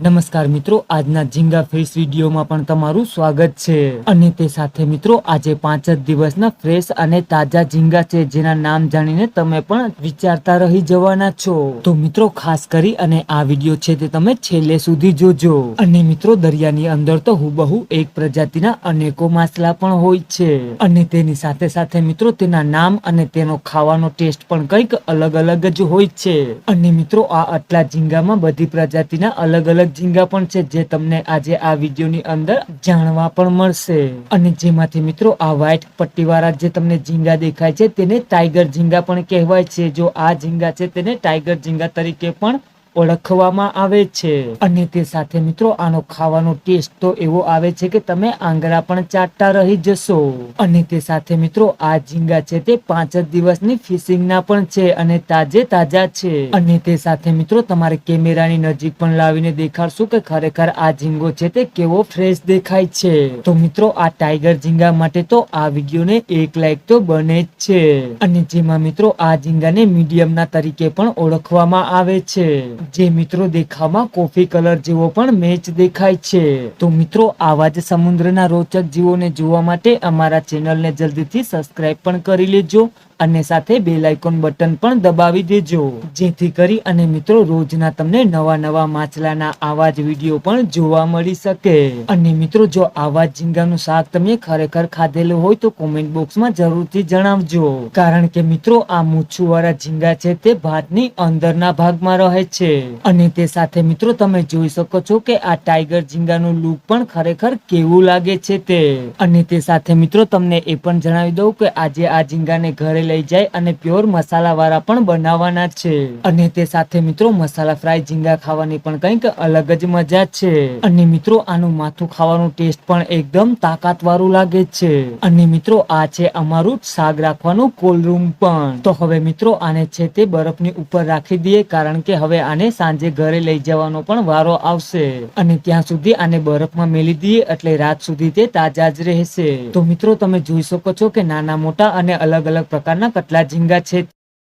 નમસ્કાર મિત્રો, આજના ઝીંગા ફ્રેશ વિડીયોમાં પણ તમારું સ્વાગત છે. અને તે સાથે મિત્રો, આજે પાંચ જ દિવસના ફ્રેશ અને તાજા ઝીંગા છે, જેના નામ જાણીને તમે પણ વિચારતા રહી જવાના છો. તો મિત્રો, ખાસ કરી અને આ વીડિયો છે તે તમે છેલ્લે સુધી જોજો. અને મિત્રો, દરિયાની અંદર તો હુબહુ એક પ્રજાતિના અનેકો માછલા પણ હોય છે. અને તેની સાથે સાથે મિત્રો, તેના નામ અને તેનો ખાવાનો ટેસ્ટ પણ કંઈક અલગ અલગ જ હોય છે. અને મિત્રો, આ આટલા ઝીંગામાં બધી પ્રજાતિના અલગ અલગ ઝીંગા પણ છે જે તમને આજે આ વિડીયોની અંદર જાણવા પણ મળશે. અને જેમાંથી મિત્રો આ વ્હાઇટ પટ્ટીવાળા જે તમને ઝીંગા દેખાય છે તેને ટાઈગર ઝીંગા પણ કહેવાય છે. જો આ ઝીંગા છે તેને ટાઈગર ઝીંગા તરીકે પણ ઓળખવામાં આવે છે. અને તે સાથે મિત્રો, આનો ખાવાનો ટેસ્ટ તો એવો આવે છે કે તમે આંગળા પણ ચાટતા રહી જશો. અને તે સાથે મિત્રો, આ ઝીંગા છે તે પાંચ જ દિવસની ફિશિંગના પણ છે અને તાજે તાજા છે. અને તે સાથે મિત્રો, તમારે કેમેરાની નજીક પણ લાવીને દેખાડશું કે ખરેખર આ ઝીંગો છે તે કેવો ફ્રેશ દેખાય છે. તો મિત્રો, આ ટાઈગર ઝીંગા માટે તો આ વિડીયોને એક લાઈક તો બને જ છે. અને જેમાં મિત્રો, આ ઝીંગાને મીડિયમના તરીકે પણ ઓળખવામાં આવે છે. જે મિત્રો દેખાવમાં કોફી કલર જેવો પણ મેચ દેખાય છે. તો મિત્રો, આવા જ સમુદ્રના રોચક જીવોને જોવા માટે અમારા ચેનલને જલ્દીથી સબસ્ક્રાઇબ પણ કરી લેજો. અને સાથે બેલ આઇકોન બટન પણ દબાવી દેજો. જેથી કરી અને મિત્રો, રોજના તમને નવા નવા માછલાના આવા જ વીડિયો પણ જોવા મળી શકે. અને મિત્રો, જો આવા જ ઝીંગાનું શાક તમે ખરેખર ખાધેલું હોય તો કોમેન્ટ બોક્સમાં જરૂરથી જણાવજો. કારણ કે મિત્રો, આ મૂછુવાળા ઝીંગા છે તે ભાતની અંદરના ભાગમાં રહે છે. અને તે સાથે મિત્રો, તમે જોઈ શકો છો કે આ ટાઈગર ઝીંગાનું લુક પણ ખરેખર કેવું લાગે છે તે. અને તે સાથે મિત્રો, તમને એ પણ જણાવી દઉં કે આજે આ ઝીંગાને ઘરે લઈ જાય અને પ્યોર મસાલા વાળા પણ બનાવવાના છે. અને તે સાથે મિત્રો મસાલા ફ્રાય ઝીંગા ખાવાની પણ કંઈક અલગ જ મજા છે. અને મિત્રો આનું માથું ખાવાનું ટેસ્ટ પણ એકદમ તાકાત લાગે છે. અને મિત્રો આ છે અમારું શાક રાખવાનું કોલ્ડ પણ. તો હવે મિત્રો આને છે તે બરફની ઉપર રાખી દઈએ કારણ કે હવે આને સાંજે ઘરે લઈ જવાનો પણ વારો આવશે. અને ત્યાં સુધી આને બરફમાં મેલી દઈએ એટલે રાત સુધી તે તાજા જ રહેશે. તો મિત્રો તમે જોઈ શકો છો કે નાના મોટા અને અલગ અલગ પ્રકારના કટલા ઝીંગા છે.